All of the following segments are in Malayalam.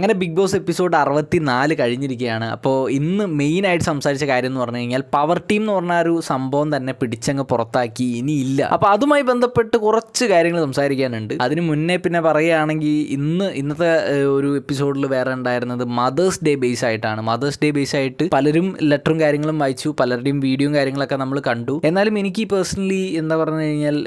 അങ്ങനെ ബിഗ് ബോസ് എപ്പിസോഡ് അറുപത്തി നാല് കഴിഞ്ഞിരിക്കുകയാണ്. അപ്പോൾ ഇന്ന് മെയിനായിട്ട് സംസാരിച്ച കാര്യം എന്ന് പറഞ്ഞു കഴിഞ്ഞാൽ പവർ ടീം എന്ന് പറഞ്ഞ ഒരു സംഭവം തന്നെ പിടിച്ചങ്ങ് പുറത്താക്കി. ഇനിയില്ല അപ്പോൾ അതുമായി ബന്ധപ്പെട്ട് കുറച്ച് കാര്യങ്ങൾ സംസാരിക്കാനുണ്ട്. അതിന് മുന്നേ പിന്നെ പറയുകയാണെങ്കിൽ ഇന്ന് ഇന്നത്തെ ഒരു എപ്പിസോഡിൽ വേറെ ഉണ്ടായിരുന്നത് മദേഴ്സ് ഡേ ബേസ് ആയിട്ടാണ്. മദേഴ്സ് ഡേ ബേസ് ആയിട്ട് പലരും ലെറ്ററും കാര്യങ്ങളും വായിച്ചു. പലരുടെയും വീഡിയോയും കാര്യങ്ങളൊക്കെ നമ്മൾ കണ്ടു. എന്നാലും എനിക്ക് പേഴ്സണലി എന്താ പറഞ്ഞു കഴിഞ്ഞാൽ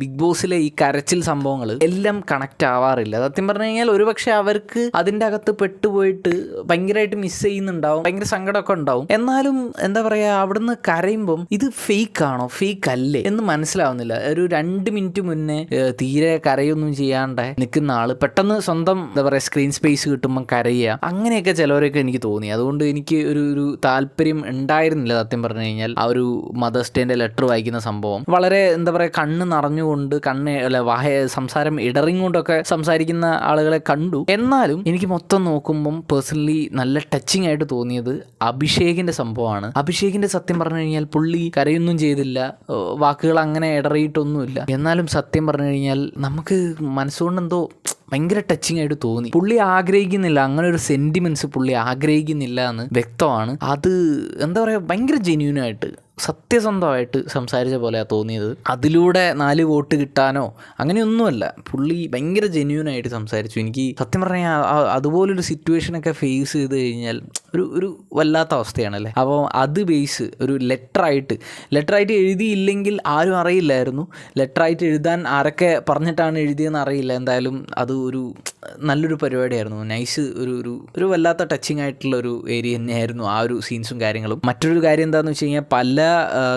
ബിഗ് ബോസിലെ ഈ കരച്ചിൽ സംഭവങ്ങൾ എല്ലാം കണക്ട് ആവാറില്ല. സത്യം പറഞ്ഞു കഴിഞ്ഞാൽ ഒരുപക്ഷെ അവർക്ക് അതിന്റെ അകത്ത് പെട്ടുപോയിട്ട് ഭയങ്കരമായിട്ട് മിസ് ചെയ്യുന്നുണ്ടാവും. ഭയങ്കര സങ്കടമൊക്കെ ഉണ്ടാവും. എന്നാലും എന്താ പറയുക അവിടുന്ന് കരയുമ്പം ഇത് ഫേക്ക് ആണോ? ഫേക്ക് അല്ലേ? എന്ന് മനസ്സിലാവുന്നില്ല. ഒരു രണ്ട് മിനിറ്റ് മുന്നേ തീരെ കരയൊന്നും ചെയ്യാണ്ട് നിൽക്കുന്ന ആൾ പെട്ടെന്ന് സ്വന്തം എന്താ പറയുക സ്ക്രീൻ സ്പേസ് കിട്ടുമ്പോൾ കരയുക. അങ്ങനെയൊക്കെ ചിലവരൊക്കെ എനിക്ക് തോന്നി. അതുകൊണ്ട് എനിക്ക് ഒരു ഒരു താല്പര്യം ഉണ്ടായിരുന്നില്ല സത്യം പറഞ്ഞു കഴിഞ്ഞാൽ. ആ ഒരു മദേഴ്സ് ലെറ്റർ വായിക്കുന്ന സംഭവം. വളരെ എന്താ പറയുക കണ്ണ് നിറഞ്ഞുകൊണ്ട് കണ്ണ് അല്ല വായ സംസാരം ഇടറിങ്ങോണ്ടൊക്കെ സംസാരിക്കുന്ന ആളുകളെ കണ്ടു. എന്നാലും എനിക്ക് മൊത്തം നോക്കുമ്പം പേഴ്സണലി നല്ല ടച്ചിങ് ആയിട്ട് തോന്നിയത് അഭിഷേകിന്റെ സംഭവമാണ്. അഭിഷേകിന്റെ സത്യം പറഞ്ഞു കഴിഞ്ഞാൽ പുള്ളി കരയൊന്നും ചെയ്തില്ല വാക്കുകൾ അങ്ങനെ ഇടറിയിട്ടൊന്നുമില്ല. എന്നാലും സത്യം പറഞ്ഞു കഴിഞ്ഞാൽ നമുക്ക് മനസ്സുകൊണ്ട് എന്തോ ഭയങ്കര ടച്ചിങ് ആയിട്ട് തോന്നി. പുള്ളി ആഗ്രഹിക്കുന്നില്ല. അങ്ങനെ ഒരു സെന്റിമെന്റ്സ് പുള്ളി ആഗ്രഹിക്കുന്നില്ല എന്ന് വ്യക്തമാണ്. അത് എന്താ പറയുക ഭയങ്കര ജെന്യൂനായിട്ട് സത്യസന്ധമായിട്ട് സംസാരിച്ച പോലെയാണ് തോന്നിയത്. അതിലൂടെ നാല് വോട്ട് കിട്ടാനോ അങ്ങനെയൊന്നുമല്ല. പുള്ളി ഭയങ്കര ജെന്യൂനായിട്ട് സംസാരിച്ചു. എനിക്ക് സത്യം പറഞ്ഞാൽ അതുപോലൊരു സിറ്റുവേഷനൊക്കെ ഫേസ് ചെയ്ത് കഴിഞ്ഞാൽ ഒരു ഒരു വല്ലാത്ത അവസ്ഥയാണല്ലേ? അപ്പോൾ അത് ബേസ് ഒരു ലെറ്ററായിട്ട് ലെറ്ററായിട്ട് എഴുതിയില്ലെങ്കിൽ ആരും അറിയില്ലായിരുന്നു. ലെറ്ററായിട്ട് എഴുതാൻ ആരൊക്കെ പറഞ്ഞിട്ടാണ് എഴുതിയെന്ന് അറിയില്ല. എന്തായാലും അത് ഒരു നല്ലൊരു പരിപാടിയായിരുന്നു. നൈസ് ഒരു ഒരു ഒരു വല്ലാത്ത ടച്ചിങ് ആയിട്ടുള്ള ഒരു ഏരിയ തന്നെയായിരുന്നു ആ ഒരു സീൻസും കാര്യങ്ങളും. മറ്റൊരു കാര്യം എന്താണെന്ന് വെച്ച് കഴിഞ്ഞാൽ പല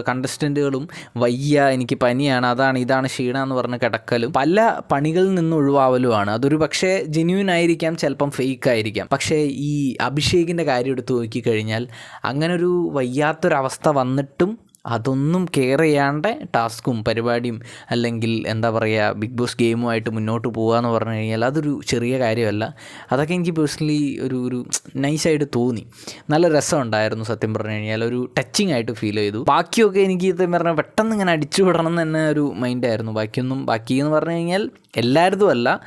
കണ്ടസ്റ്റന്റുകളും വയ്യ എനിക്ക് പനിയാണ് അതാണ് ഇതാണ് ക്ഷീണ എന്ന് പറഞ്ഞ് കിടക്കലും പല പണികളിൽ നിന്ന് ഒഴിവാവലുമാണ്. അതൊരു പക്ഷേ ജെന്യൂൻ ആയിരിക്കാം ചിലപ്പം ഫേക്ക് ആയിരിക്കാം. പക്ഷേ ഈ അഭിഷേകിന്റെ കാര്യം എടുത്ത് നോക്കിക്കഴിഞ്ഞാൽ അങ്ങനൊരു വയ്യാത്തൊരവസ്ഥ വന്നിട്ടും അതൊന്നും കെയർ ചെയ്യാണ്ട് ടാസ്കും പരിപാടിയും അല്ലെങ്കിൽ എന്താ പറയുക ബിഗ് ബോസ് ഗെയിമുമായിട്ട് മുന്നോട്ട് പോകുക എന്ന് പറഞ്ഞു കഴിഞ്ഞാൽ അതൊരു ചെറിയ കാര്യമല്ല. അതൊക്കെ എനിക്ക് പേഴ്സണലി ഒരു ഒരു നൈസായിട്ട് തോന്നി. നല്ല രസമുണ്ടായിരുന്നു സത്യം പറഞ്ഞു കഴിഞ്ഞാൽ. ഒരു ടച്ചിങ് ആയിട്ട് ഫീൽ ചെയ്തു. ബാക്കിയൊക്കെ എനിക്ക് ഇതെന്ന് പറഞ്ഞാൽ പെട്ടെന്ന് ഇങ്ങനെ അടിച്ചു വിടണം എന്ന് തന്നെ ഒരു മൈൻഡായിരുന്നു. ബാക്കിയൊന്നും ബാക്കി എന്ന് പറഞ്ഞു കഴിഞ്ഞാൽ എല്ലായിടത്തും അല്ല.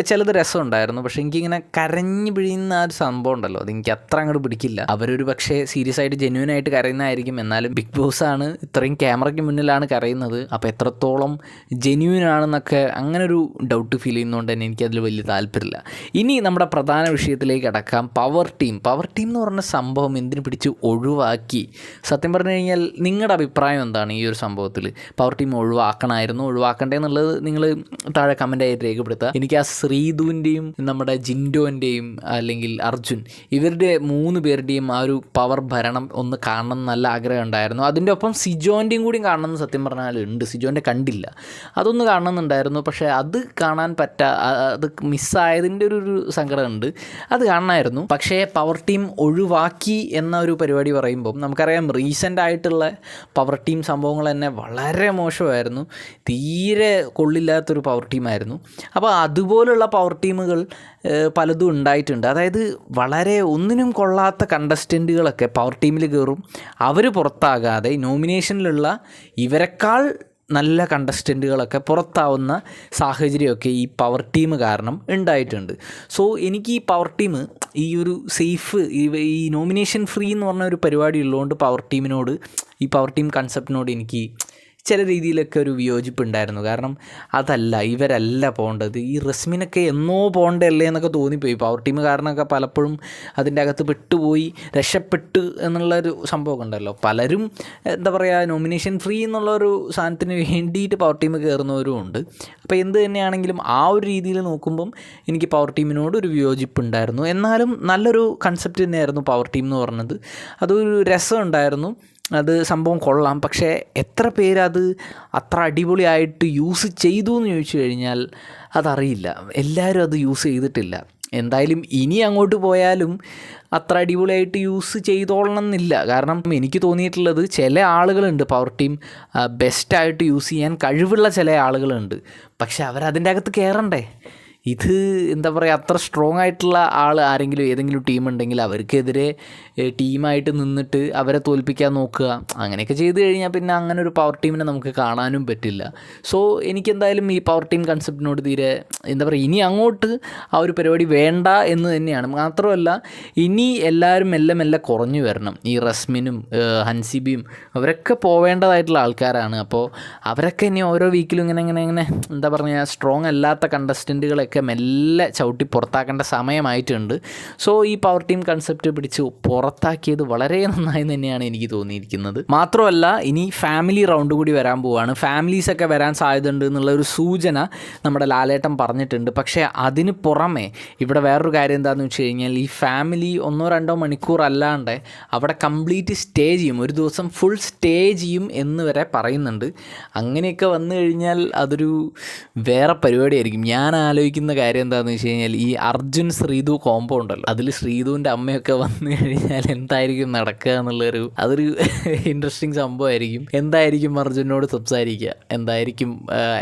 ചിലത് രസമുണ്ടായിരുന്നു. പക്ഷേ എനിക്കിങ്ങനെ കരഞ്ഞു പിഴിയുന്ന ആ ഒരു സംഭവം ഉണ്ടല്ലോ. അത് എനിക്ക് അത്ര അങ്ങോട്ട് പിടിക്കില്ല. അവരൊരു പക്ഷേ സീരിയസ് ആയിട്ട് ജെന്യൂൻ ആയിട്ട് കരയുന്നതായിരിക്കും. എന്നാലും ബിഗ് ബോസ് ആണ് ഇത്രയും ക്യാമറയ്ക്ക് മുന്നിലാണ് കരയുന്നത്. അപ്പോൾ എത്രത്തോളം ജെന്യൂൻ ആണെന്നൊക്കെ അങ്ങനെ ഒരു ഡൗട്ട് ഫീൽ ചെയ്യുന്നതുകൊണ്ട് തന്നെ എനിക്കതിൽ വലിയ താല്പര്യമില്ല. ഇനി നമ്മുടെ പ്രധാന വിഷയത്തിലേക്ക് അടക്കാം പവർ ടീം പവർ ടീം എന്ന് പറഞ്ഞ സംഭവം എന്തിനു പിടിച്ച് ഒഴിവാക്കി? സത്യം പറഞ്ഞു കഴിഞ്ഞാൽ നിങ്ങളുടെ അഭിപ്രായം എന്താണ് ഈ ഒരു സംഭവത്തിൽ പവർ ടീം ഒഴിവാക്കണമായിരുന്നു. ഒഴിവാക്കണ്ടേ എന്നുള്ളത് നിങ്ങൾ താഴെ കമന്റ് ആയിട്ട് രേഖപ്പെടുത്തുക. എനിക്ക് ആ ശ്രീധുവിന്റെയും നമ്മുടെ ജിൻഡോന്റെയും അല്ലെങ്കിൽ അർജുൻ ഇവരുടെ മൂന്ന് പേരുടെയും ആ ഒരു പവർ ഭരണം ഒന്ന് കാണണം എന്ന് നല്ല ആഗ്രഹം ഉണ്ടായിരുന്നു. അതിന്റെ ഒപ്പം സിജോന്റെയും കൂടി കാണണം എന്ന് സത്യം പറഞ്ഞാൽ ഉണ്ട്. സിജോന്റെ കണ്ടില്ല. അതൊന്ന് കാണണമെന്നുണ്ടായിരുന്നു പക്ഷേ അത് കാണാൻ പറ്റാ അത് മിസ്സായതിന്റെ ഒരു ഒരു സങ്കടമുണ്ട് അത് കാണണമായിരുന്നു. പക്ഷേ പവർ ടീം ഒഴിവാക്കി എന്ന ഒരു പരിപാടി പറയുമ്പം നമുക്കറിയാം റീസെന്റ് ആയിട്ടുള്ള പവർ ടീം സംഭവങ്ങൾ തന്നെ വളരെ മോശമായിരുന്നു. തീരെ കൊള്ളില്ലാത്തൊരു പവർ ടീമായിരുന്നു അപ്പോൾ അതുപോലുള്ള പവർ ടീമുകൾ പലതും ഉണ്ടായിട്ടുണ്ട്. അതായത് വളരെ ഒന്നിനും കൊള്ളാത്ത കണ്ടസ്റ്റന്റുകളൊക്കെ പവർ ടീമിൽ കയറും അവർ പുറത്താകാതെ നോമിനേഷനിലുള്ള ഇവരെക്കാൾ നല്ല കണ്ടസ്റ്റന്റുകളൊക്കെ പുറത്താവുന്ന സാഹചര്യമൊക്കെ ഈ പവർ ടീം കാരണം ഉണ്ടായിട്ടുണ്ട്. സോ എനിക്ക് ഈ പവർ ടീം ഈ ഒരു സേഫ് ഈ നോമിനേഷൻ ഫ്രീ എന്ന് പറഞ്ഞ ഒരു പരിപാടി ഉള്ളതുകൊണ്ട് പവർ ടീമിനോട് ഈ പവർ ടീം കൺസെപ്റ്റിനോട് എനിക്ക് ചില രീതിയിലൊക്കെ ഒരു വിയോജിപ്പ് ഉണ്ടായിരുന്നു കാരണം അതല്ല ഇവരല്ല പോകേണ്ടത് ഈ റസ്മിനൊക്കെ എന്നോ പോകേണ്ടതല്ലേ എന്നൊക്കെ തോന്നിപ്പോയി. പവർ ടീം കാരണമൊക്കെ പലപ്പോഴും അതിന്റെ അകത്ത് പെട്ടുപോയി രക്ഷപ്പെട്ട് എന്നുള്ളൊരു സംഭവമൊക്കെ ഉണ്ടല്ലോ. പലരും എന്താ പറയുക നോമിനേഷൻ ഫ്രീ എന്നുള്ളൊരു സാധനത്തിന് വേണ്ടിയിട്ട് പവർ ടീം കയറുന്നവരും ഉണ്ട്. അപ്പോൾ എന്ത് തന്നെയാണെങ്കിലും ആ ഒരു രീതിയിൽ നോക്കുമ്പം എനിക്ക് പവർ ടീമിനോട് ഒരു വിയോജിപ്പ് ഉണ്ടായിരുന്നു എന്നാലും നല്ലൊരു കൺസെപ്റ്റ് തന്നെയായിരുന്നു പവർ ടീം എന്ന് പറഞ്ഞത്. അതൊരു രസം ഉണ്ടായിരുന്നു അത് സംഭവം കൊള്ളാം. പക്ഷേ എത്ര പേരത് അത്ര അടിപൊളിയായിട്ട് യൂസ് ചെയ്തു എന്ന് ചോദിച്ചു കഴിഞ്ഞാൽ അതറിയില്ല. എല്ലാവരും അത് യൂസ് ചെയ്തിട്ടില്ല. എന്തായാലും ഇനി അങ്ങോട്ട് പോയാലും അത്ര അടിപൊളിയായിട്ട് യൂസ് ചെയ്തോളണം എന്നില്ല കാരണം എനിക്ക് തോന്നിയിട്ടുള്ളത് ചില ആളുകളുണ്ട് പവർ ടീം ബെസ്റ്റായിട്ട് യൂസ് ചെയ്യാൻ കഴിവുള്ള ചില ആളുകളുണ്ട്. പക്ഷെ അവരതിന്റെ അകത്ത് കയറണ്ടേ ഇത് എന്താ പറയുക അത്ര സ്ട്രോങ് ആയിട്ടുള്ള ആൾ ആരെങ്കിലും ഏതെങ്കിലും ടീം ഉണ്ടെങ്കിൽ അവർക്കെതിരെ ടീമായിട്ട് നിന്നിട്ട് അവരെ തോൽപ്പിക്കാൻ നോക്കുക. അങ്ങനെയൊക്കെ ചെയ്തു കഴിഞ്ഞാൽ പിന്നെ അങ്ങനെ ഒരു പവർ ടീമിനെ നമുക്ക് കാണാനും പറ്റില്ല. സോ എനിക്കെന്തായാലും ഈ പവർ ടീം കൺസെപ്റ്റിനോട് തീരെ എന്താ പറയുക ഇനി അങ്ങോട്ട് ആ ഒരു പരിപാടി വേണ്ട എന്ന് തന്നെയാണ്. മാത്രമല്ല ഇനി എല്ലാവരും മെല്ലെ മെല്ലെ കുറഞ്ഞു വരണം. ഈ റസ്മിനും ഹൻസിബിയും അവരൊക്കെ പോവേണ്ടതായിട്ടുള്ള ആൾക്കാരാണ്. അപ്പോൾ അവരൊക്കെ ഇനി ഓരോ വീക്കിലും ഇങ്ങനെ ഇങ്ങനെ ഇങ്ങനെ എന്താ പറയുക സ്ട്രോങ് അല്ലാത്ത കണ്ടസ്റ്റന്റുകളൊക്കെ മെല്ലെ ചവിട്ടി പുറത്താക്കേണ്ട സമയമായിട്ടുണ്ട്. സോ ഈ പവർ ടീം കൺസെപ്റ്റ് പിടിച്ച് പുറത്താക്കിയത് വളരെ നന്നായി തന്നെയാണ് എനിക്ക് തോന്നിയിരിക്കുന്നത്. മാത്രമല്ല ഇനി ഫാമിലി റൗണ്ട് കൂടി വരാൻ പോവുകയാണ് ഫാമിലീസൊക്കെ വരാൻ സാധ്യതയുണ്ട് എന്നുള്ള ഒരു സൂചന നമ്മുടെ ലാലേട്ടൻ പറഞ്ഞിട്ടുണ്ട്. പക്ഷേ അതിന് പുറമെ ഇവിടെ വേറൊരു കാര്യം എന്താണെന്ന് വെച്ച് കഴിഞ്ഞാൽ ഈ ഫാമിലി ഒന്നോ രണ്ടോ മണിക്കൂർ അല്ലാണ്ട് അവിടെ കംപ്ലീറ്റ് സ്റ്റേ ചെയ്യും ഒരു ദിവസം ഫുൾ സ്റ്റേ ചെയ്യും എന്ന് വരെ പറയുന്നുണ്ട്. അങ്ങനെയൊക്കെ വന്നു കഴിഞ്ഞാൽ അതൊരു വേറെ പരിപാടിയായിരിക്കും. ഞാൻ ആലോചിക്കുന്ന കാര്യം എന്താണെന്ന് വെച്ച് കഴിഞ്ഞാൽ ഈ അർജുൻ ശ്രീതു കോമ്പോ ഉണ്ടല്ലോ. അതിൽ ശ്രീതുവിന്റെ അമ്മയൊക്കെ വന്നു കഴിഞ്ഞാൽ എന്തായിരിക്കും നടക്കുക എന്നുള്ളൊരു അതൊരു ഇൻട്രസ്റ്റിംഗ് സംഭവമായിരിക്കും. എന്തായിരിക്കും അർജുനോട് സംസാരിക്കുക? എന്തായിരിക്കും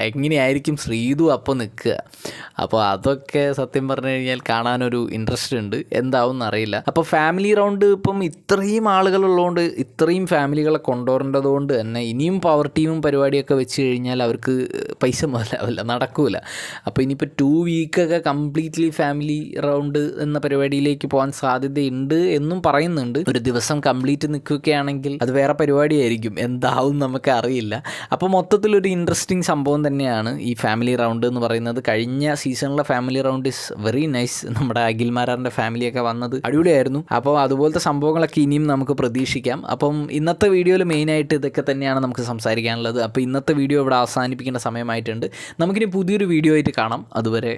എങ്ങനെയായിരിക്കും ശ്രീതു അപ്പോൾ നിൽക്കുക? അപ്പോൾ അതൊക്കെ സത്യം പറഞ്ഞു കഴിഞ്ഞാൽ കാണാനൊരു ഇൻട്രസ്റ്റ് ഉണ്ട്. എന്താവും എന്നറിയില്ല. അപ്പോൾ ഫാമിലി റൗണ്ട് ഇപ്പം ഇത്രയും ആളുകളുള്ളതുകൊണ്ട് ഇത്രയും ഫാമിലികളെ കൊണ്ടുവരേണ്ടതുകൊണ്ട് തന്നെ ഇനിയും പവർ ടീമും പരിപാടിയൊക്കെ വെച്ച് കഴിഞ്ഞാൽ അവർക്ക് പൈസ മുതലാവില്ല നടക്കൂല. അപ്പോൾ ഇനിയിപ്പോൾ ടു വീക്കൊക്കെ കംപ്ലീറ്റ്ലി ഫാമിലി റൗണ്ട് എന്ന പരിപാടിയിലേക്ക് പോകാൻ സാധ്യതയുണ്ട് എന്നും പറയുന്നുണ്ട്. ഒരു ദിവസം കംപ്ലീറ്റ് നിൽക്കുകയാണെങ്കിൽ അത് വേറെ പരിപാടിയായിരിക്കും. എന്താവും നമുക്ക് അറിയില്ല. അപ്പോൾ മൊത്തത്തിലൊരു ഇൻട്രസ്റ്റിംഗ് സംഭവം തന്നെയാണ് ഈ ഫാമിലി റൗണ്ട് എന്ന് പറയുന്നത്. കഴിഞ്ഞ സീസണിലെ family round is very nice നമ്മുടെ അഖിൽമാരാറിന്റെ ഫാമിലിയൊക്കെ വന്നത് അടിപൊളിയായിരുന്നു. അപ്പോൾ അതുപോലത്തെ സംഭവങ്ങളൊക്കെ ഇനിയും നമുക്ക് പ്രതീക്ഷിക്കാം. അപ്പം ഇന്നത്തെ വീഡിയോയിൽ മെയിനായിട്ട് ഇതൊക്കെ തന്നെയാണ് നമുക്ക് സംസാരിക്കാനുള്ളത്. അപ്പോൾ ഇന്നത്തെ വീഡിയോ ഇവിടെ അവസാനിപ്പിക്കേണ്ട സമയമായിട്ടുണ്ട്. നമുക്കിനി പുതിയൊരു വീഡിയോ ആയിട്ട് കാണാം. അതുവരെ